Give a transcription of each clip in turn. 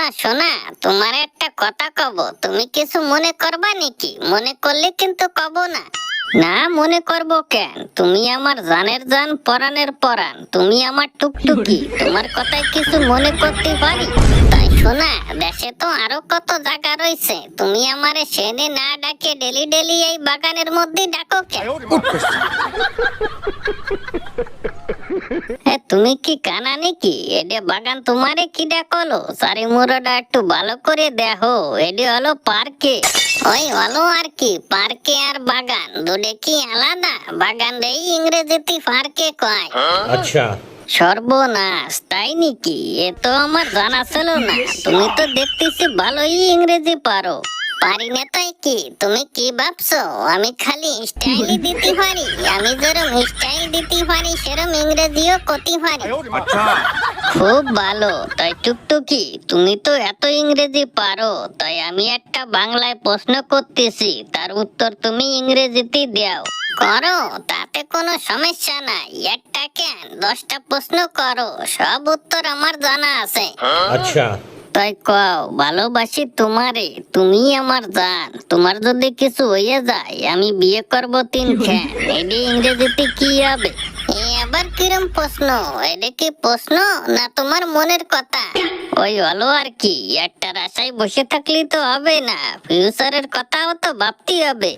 আচ্ছা শোনা, তোমার একটা কথা কব। তুমি কিছু মনে করবা নাকি? মনে করলে কিন্তু কব না। না, মনে করব কেন? তুমি আমার জানের জান পরাণের পরাণ। তুমি আমার টুকটুকি। তোমার কথায় কিছু মনে করতে পারি। তাই শোনা, দেশে তো আরও কত জায়গা রয়েছে। তুমি আমারে সেনে না ডাকে ডেলি ডেলি এই বাগানের মধ্যে ডাকো কেন? তুমি কি কানা নাকি? এডে বাগান তোমারে কি দেখল? সারি মুরোটা একটু ভালো করে দেখো। এডে হলো পার্কে। ওই হলো আর কি পার্কে আর বাগান। দুটো কি আলাদা? বাগান রেই ইংরেজিতে পার্কে কয়। আচ্ছা। সর্বনাশ তাই নাকি? এ তো আমার জানা ছিল না। তুমি তো দেখতেছি ভালোই ইংরেজি পারো। পারি না তাই কি? তুমি কি ভাবছ? আমি খালি দিতে পারি। আমি স্টাইল দিতে পারি ইংরেজিও করতে পারি। আচ্ছা। খুব ভালো। তাই তুমি তো এত ইংরেজি পারো। তাই আমি একটা বাংলায় প্রশ্ন করতেছি। তার উত্তর তুমি ইংরেজিতে দাও। করো তাতে কোনো সমস্যা নাই। একটা কেন? দশটা প্রশ্ন করো। সব উত্তর আমার জানা আছে। আচ্ছা। তাই কও, ভালোবাসি তোমারে তুমি আমার জান। তোমার যদি কিছু হয়ে যায়, আমি বিয়ে করব তিন এটি ইংরেজিতে কি হবে? আবার কিরম প্রশ্ন? এটা কি প্রশ্ন না তোমার মনের কথা? ওই হলো আর কি, একটা আশায় বসে থাকলে তো হবে না। ফিউচারের কথাও তো ভাবতে হবে।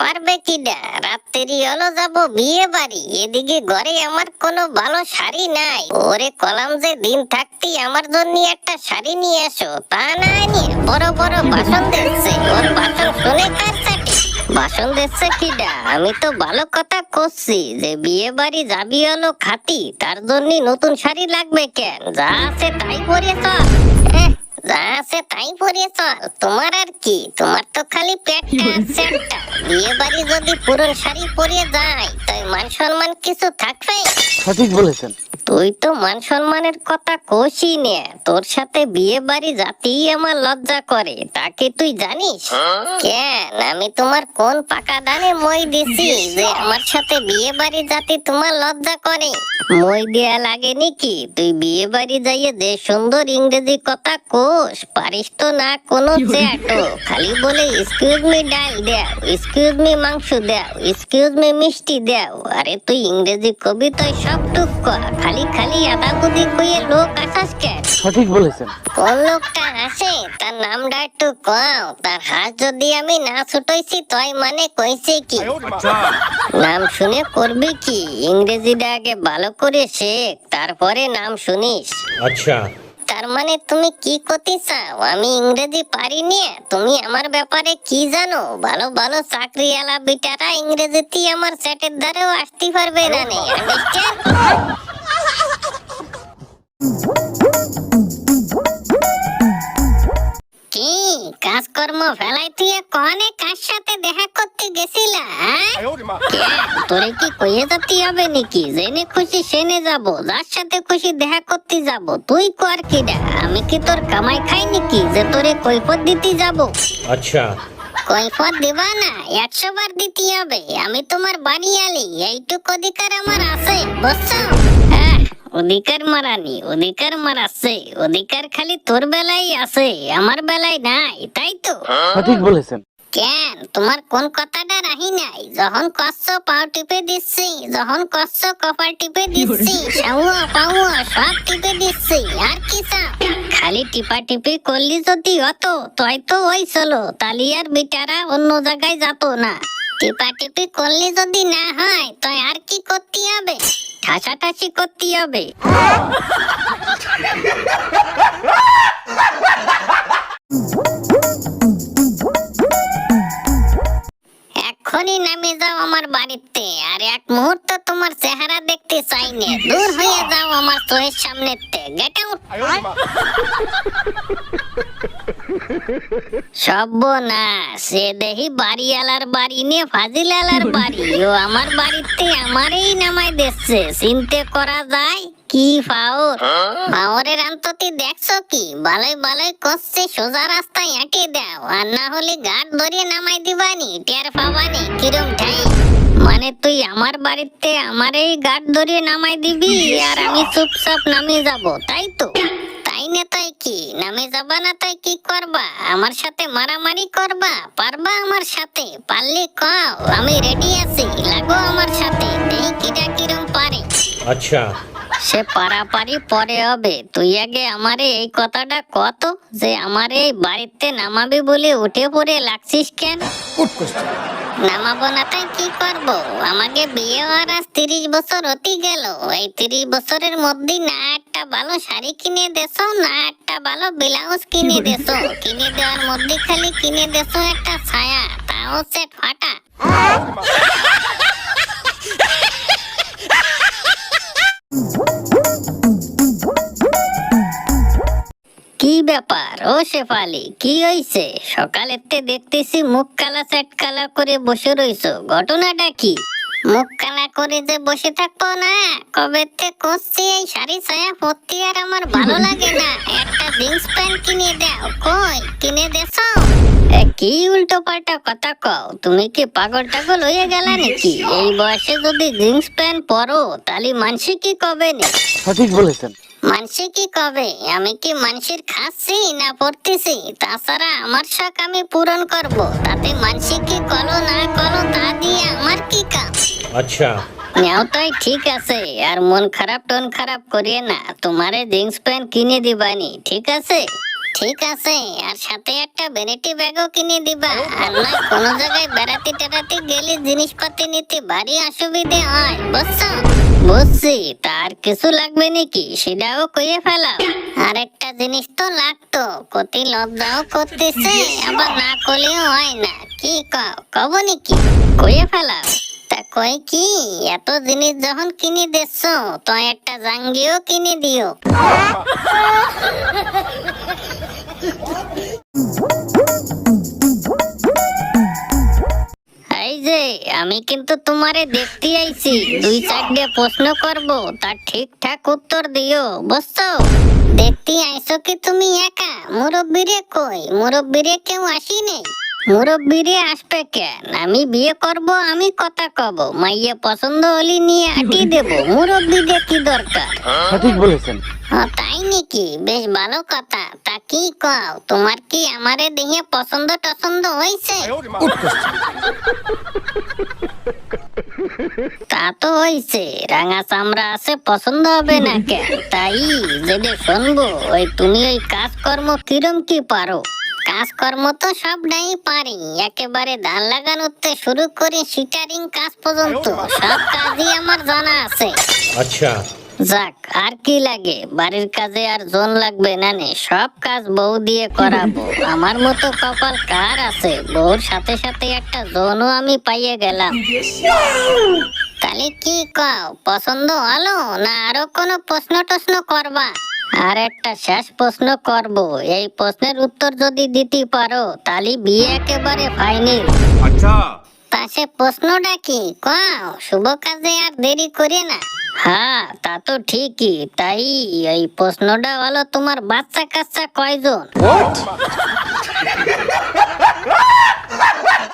পারবে কিনা? রাত্রি হলো যাব বিয়ে বাড়ি। এদিকে ঘরে আমার কোনো ভালো শাড়ি নাই। ওরে কলাম যে দিন থাকতেই আমার জন্য একটা শাড়ি নিয়ে এসো। তা নাই নিয়ে বড় বড় ভাষণ দিচ্ছে। ওর ভাষণ শুনে চাটি ভাষণ দিচ্ছে কিডা? আমি তো ভালো কথা করছি যে বিয়ে বাড়ি যাবি হলো খাতি তার জন্য নতুন শাড়ি লাগবে কেন? যা আছে তাই পরে চল। যা আছে তাই পরে চল। তোমার আর কি? তোমার তো খালি পেটটা আছে সেটটা বিয়ে বাড়ি যদি পুরন শাড়ি পরে যায় তাই মান সম্মান কিছু থাকবে সঠিক বলেছেন। তুই তো মান সম্মানের কথা কোশই নে। তোর সাথে বিয়ে বাড়ি যাতেই আমার লজ্জা করে তাকে তুই জানিস? কেন? আমি তোমার কোন পাকা দানে মই দিছি যে আমার সাথে বিয়ে বাড়ি যাতে তোমার লজ্জা করে? মই দেয়া লাগে নাকি তুই বিয়ে বাড়ি যাইয়ে যে সুন্দর ইংরেজি কথা কোষ পারিস তো না কোনো চ্যাটো খালি বলে এক্সকিউজ মি ডাল দেও এক্সকিউজ মি মাংস দেও এক্সকিউজ মি মিষ্টি দেও আরে তুই ইংরেজি কবিতায় সব টুক কর খালি তার মানে আচ্ছা। নাম শুনে কি? ইংরেজিটা আগে ভালো করে শেখ তারপরে নাম শুনিস। আচ্ছা। তার মানে তুমি কি করতে চাও? আমি ইংরেজি পারি নিয়ে তুমি আমার ব্যাপারে কি জানো? ভালো ভালো চাকরিওয়ালা বিটারা ইংরেজিতে আমার সেটের দ্বারাও আসতে পারবে না নেই কাজকর্ম ফেলাই তুই কনে কার সাথে দেখা করতে গেছিলা তোরে কি কইয়ে হবে নাকি? জেনে খুশি সেনে যাব যার সাথে খুশি দেখা করতে যাব। তুই আমি কি তোর কামাই খাই নাকি যে তোরে কৈফত দিতে যাব? আচ্ছা। কৈফত দিবা না একশো বার দিতে হবে। আমি তোমার বানিয়ালি আলি এইটুক অধিকার আমার আছে বুঝছ? অধিকার মারানি অধিকার মারাচ্ছে অধিকার খালি তোর বেলায় আছে আমার বেলায় নাই তাই তো? সঠিক বলেছেন। কেন? তোমার কোন কথাটা রাহি নাই? যখন কষ্ট পাও টিপে দিচ্ছি যখন কষ্ট কপাল টিপে দিচ্ছি সাউয়া পাউয়া সব টিপে দিচ্ছি আর কি চাও? খালি টিপা টিপি করলি যদি হতো তাই তো ওই চলো তালি আর বিটারা অন্য জায়গায় যেত না। টিপা টিপি করলি যদি না হয় তাই আর কি করতে হবে? ঠাসাঠাসি করতে হবে। এখনই নামে যাও আমার বাড়িতে, আর এক মুহূর্ত তোমার চেহারা দেখতে চাই না। দূর হয়ে যাও আমার চোখের সামনে গেট আউট সর্বনাশ। সে দেহি বাড়িওয়ালার বাড়ি নিয়ে ফাজিলালার বাড়ি। ও আমার বাড়িতে আমারই নামাই দিচ্ছে। চিনতে করা যায় কি ফাওর ফাওরের আন্ততি দেখছ কি? বালাই বালাই করছে সোজা রাস্তায় হেঁটে দাও। আর না হলে গাড় ধরিয়ে নামাই দিবানি টের পাবানি কিরম ঠাই মানে তুই আমার বাড়িতে আমার এই ধরিয়ে নামাই দিবি আর আমি চুপচাপ নামিয়ে যাব তাই তো? আইনে তাই কি? নামে যাবা না তাই কি করবা? আমার সাথে মারামারি করবা? পারবা আমার সাথে? পারলে কও আমি রেডি আছি। লাগো আমার সাথে। দেই কিরা কিরম পারে। আচ্ছা। সে পারাপারি পরে হবে। তুই আগে আমারে এই কথাটা কত যে আমারে এই বাড়িতে নামাবি বলে উঠে পড়ে লাগছিস কেন? নামাবো না তাই কি করব? আমাকে বিয়ে হওয়ার আজ তিরিশ বছর হতে গেল। এই তিরিশ বছরের মধ্যে না একটা ভালো শাড়ি কিনে দেছো না একটা ভালো ব্লাউজ কিনে দেছো। কিনে দেওয়ার মধ্যে খালি কিনে দেছো একটা ছায়া তা হচ্ছে ফাটা। ব্যাপার? ও শেফালি, কি হইছে? সকালেতে দেখতেছি মুখ কালা সেট কালা করে বসে রইছো। ঘটনাটা কি? মুখ কালা করে যে বসে থাকব না, কবে তে করছি এই শাড়ি ছায়া পরতে আর আমার ভালো লাগে না। একটা জিন্স প্যান্ট কিনে দাও। কই? কিনে দেছো? কি উল্টো পাল্টা কথা কও? তুমি কি পাগল টাগল হয়ে গেলা নাকি? এই বয়সে যদি জিন্স প্যান্ট পরো, তাহলে মানসি কি কবে নি সঠিক বলেছেন। মানসি কি কবে? আমি কি মানসির খাচ্ছি না পড়তেছি? তাছাড়া আমার শখ আমি পূরণ করব। তাতে মানসি কি কলো না কলো তা দিয়ে আমার কি কাজ? আচ্ছা। নেওতাই ঠিক আছে। আর মন খারাপ টন খারাপ করিয়ে না। তোমারে জিন্স প্যান্ট কিনে দিবানি ঠিক আছে? ঠিক আছে। আর সাথে একটা ভ্যানিটি ব্যাগও কিনে দিবা। আর না কোনো জায়গায় বেড়াতে টেড়াতে গেলে জিনিসপাতি নিতে ভারী অসুবিধে হয় বুঝছ? বুঝছি, তার কিছু লাগবে নাকি সেটাও কইয়ে ফেলাও। আর একটা জিনিস তো লাগতো, কতি লজ্জাও করতেছে, আবার না করলেও হয় না। কি কও, কব নাকি? কইয়ে ফেলাও। তা কই কি, এত জিনিস যখন কিনে দিচ্ছ তো একটা জাঙ্গিও কিনে দিও। যে আমি কিন্তু তোমারে দেখতে আইছি। দুই চারটে প্রশ্ন করব তার ঠিকঠাক উত্তর দিও বুঝছ? দেখতে আইছো কি তুমি একা? মুরব্বিরে কই? মুরব্বিরে কেউ আসিনি? মুরব্বিরে আসবে কেন আমি বিয়ে করব আমি কথা কব। মাইয়ে পছন্দ হলি নিয়ে আটি দেব। মুরব্বিরে কি দরকার? সঠিক বলেছেন। তাই নাকি? বেশ ভালো কথা। তা কি কও? তোমার কি আমারে দেখে পছন্দ টছন্দ হইছে তা তো হইছে রাঙা চামড়া আছে পছন্দ হবে না কেন? তাই যদি শুনব ওই তুমি ওই কাজকর্ম কিরম কি পারো? কাজকর্ম তো সব নাই পারি একেবারে ধান লাগানোতে শুরু করে সিটারিং কাজ পর্যন্ত সব কাজই আমার জানা আছে। আচ্ছা। যাক আর কি লাগে? বাড়ির কাজে আর জোন লাগবে না নে সব কাজ বউ দিয়ে করাবো। আমার মতো কপাল কার আছে? বউর সাথে সাথে একটা জোনও আমি পাইয়ে গেলাম। তাহলে কি কও? পছন্দ হলো না আরও কোনো প্রশ্ন টশ্ন করবা? আর একটা শেষ প্রশ্ন করব। এই প্রশ্নের উত্তর যদি দিতে পারো তাহলে বিয়ে একেবারে ফাইনাল আচ্ছা। তা সে প্রশ্নটা কি? কও শুভ কাজে আর দেরি করে না। হ্যাঁ তা তো ঠিকই। তাই এই প্রশ্নটা হলো তোমার বাচ্চা কাচ্চা কয়জন